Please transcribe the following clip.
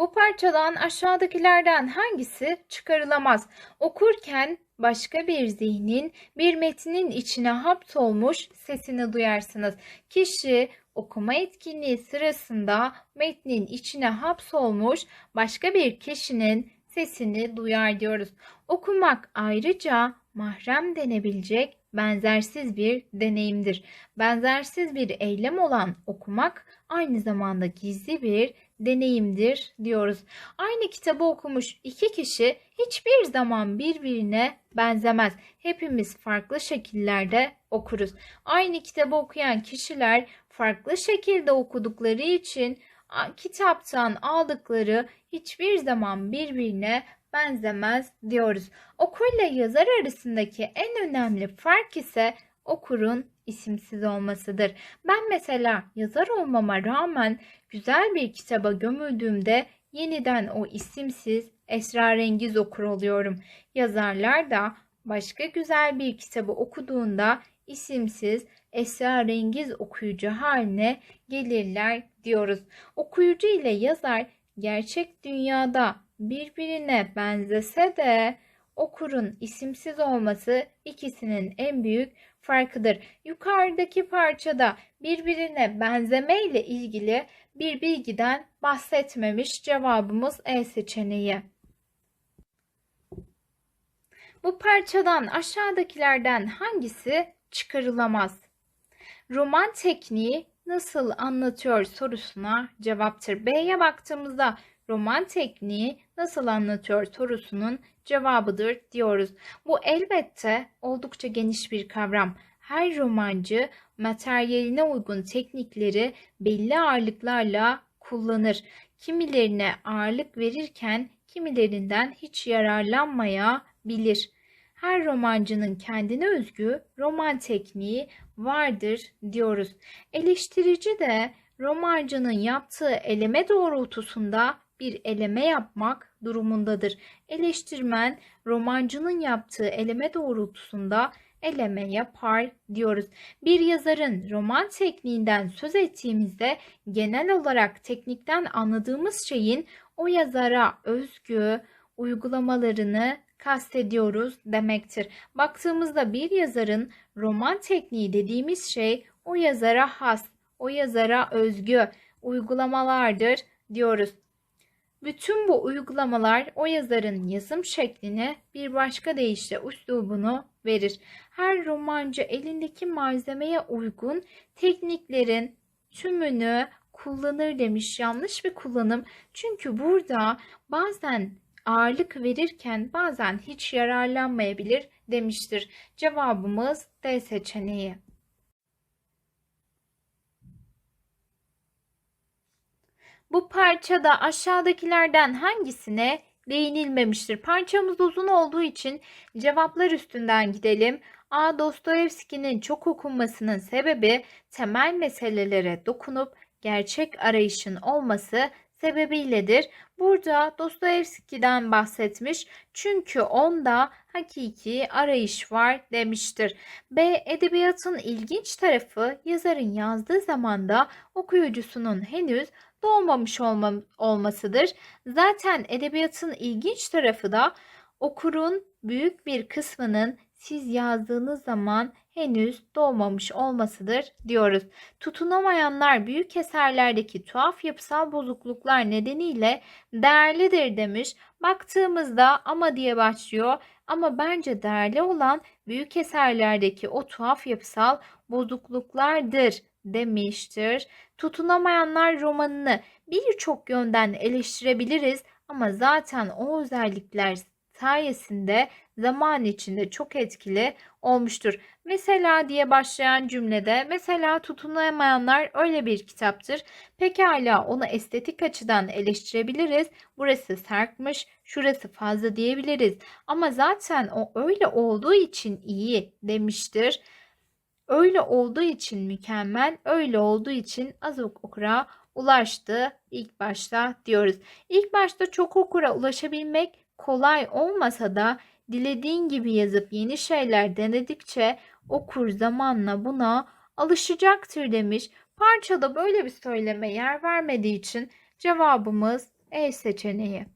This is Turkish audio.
Bu parçadan aşağıdakilerden hangisi çıkarılamaz? Okurken başka bir zihnin bir metnin içine hapsolmuş sesini duyarsınız. Kişi okuma etkinliği sırasında metnin içine hapsolmuş başka bir kişinin sesini duyar diyoruz. Okumak ayrıca mahrem denebilecek benzersiz bir deneyimdir. Benzersiz bir eylem olan okumak aynı zamanda gizli bir deneyimdir diyoruz. Aynı kitabı okumuş iki kişi hiçbir zaman birbirine benzemez. Hepimiz farklı şekillerde okuruz. Aynı kitabı okuyan kişiler farklı şekilde okudukları için kitaptan aldıkları hiçbir zaman birbirine benzemez diyoruz. Okurla yazar arasındaki en önemli fark ise okurun isimsiz olmasıdır. Ben mesela yazar olmama rağmen güzel bir kitaba gömüldüğümde yeniden o isimsiz esrarengiz okur oluyorum. Yazarlar da başka güzel bir kitabı okuduğunda isimsiz esrarengiz okuyucu haline gelirler diyoruz. Okuyucu ile yazar gerçek dünyada birbirine benzese de okurun isimsiz olması ikisinin en büyük farkıdır. Yukarıdaki parçada birbirine benzeme ile ilgili bir bilgiden bahsetmemiş cevabımız E seçeneği. Bu parçadan aşağıdakilerden hangisi çıkarılamaz? Roman tekniği nasıl anlatıyor sorusuna cevaptır. B'ye baktığımızda roman tekniği nasıl anlatıyor sorusunun cevabıdır diyoruz. Bu elbette oldukça geniş bir kavram. Her romancı materyaline uygun teknikleri belli ağırlıklarla kullanır. Kimilerine ağırlık verirken kimilerinden hiç yararlanmayabilir. Her romancının kendine özgü roman tekniği vardır diyoruz. Eleştirici de romancının yaptığı eleme doğrultusunda bir eleme yapmak durumundadır. Eleştirmen romancının yaptığı eleme doğrultusunda eleme yapar diyoruz. Bir yazarın roman tekniğinden söz ettiğimizde genel olarak teknikten anladığımız şeyin o yazara özgü uygulamalarını kastediyoruz demektir. Baktığımızda bir yazarın roman tekniği dediğimiz şey o yazara has, o yazara özgü uygulamalardır diyoruz. Bütün bu uygulamalar o yazarın yazım şekline bir başka deyişle üslubunu verir. Her romancı elindeki malzemeye uygun tekniklerin tümünü kullanır demiş. Yanlış bir kullanım. Çünkü burada bazen ağırlık verirken bazen hiç yararlanmayabilir demiştir. Cevabımız D seçeneği. Bu parçada aşağıdakilerden hangisine değinilmemiştir? Parçamız uzun olduğu için cevaplar üstünden gidelim. A. Dostoyevski'nin çok okunmasının sebebi temel meselelere dokunup gerçek arayışın olması sebebiyledir. Burada Dostoyevski'den bahsetmiş çünkü onda hakiki arayış var demiştir. B. Edebiyatın ilginç tarafı yazarın yazdığı zamanda okuyucusunun henüz doğmamış olma, olmasıdır. Zaten edebiyatın ilginç tarafı da okurun büyük bir kısmının siz yazdığınız zaman henüz doğmamış olmasıdır diyoruz. Tutunamayanlar büyük eserlerdeki tuhaf yapısal bozukluklar nedeniyle değerlidir demiş. Baktığımızda ama diye başlıyor ama bence değerli olan büyük eserlerdeki o tuhaf yapısal bozukluklardır demiştir. Tutunamayanlar romanını birçok yönden eleştirebiliriz ama zaten o özellikler sayesinde zaman içinde çok etkili olmuştur. Mesela diye başlayan cümlede mesela tutunamayanlar öyle bir kitaptır. Pekala onu estetik açıdan eleştirebiliriz. Burası sertmiş, şurası fazla diyebiliriz. Ama zaten o öyle olduğu için iyi demiştir. Öyle olduğu için mükemmel, öyle olduğu için az okura ulaştı ilk başta diyoruz. İlk başta çok okura ulaşabilmek kolay olmasa da dilediğin gibi yazıp yeni şeyler denedikçe okur zamanla buna alışacaktır demiş. Parçada böyle bir söyleme yer vermediği için cevabımız E seçeneği.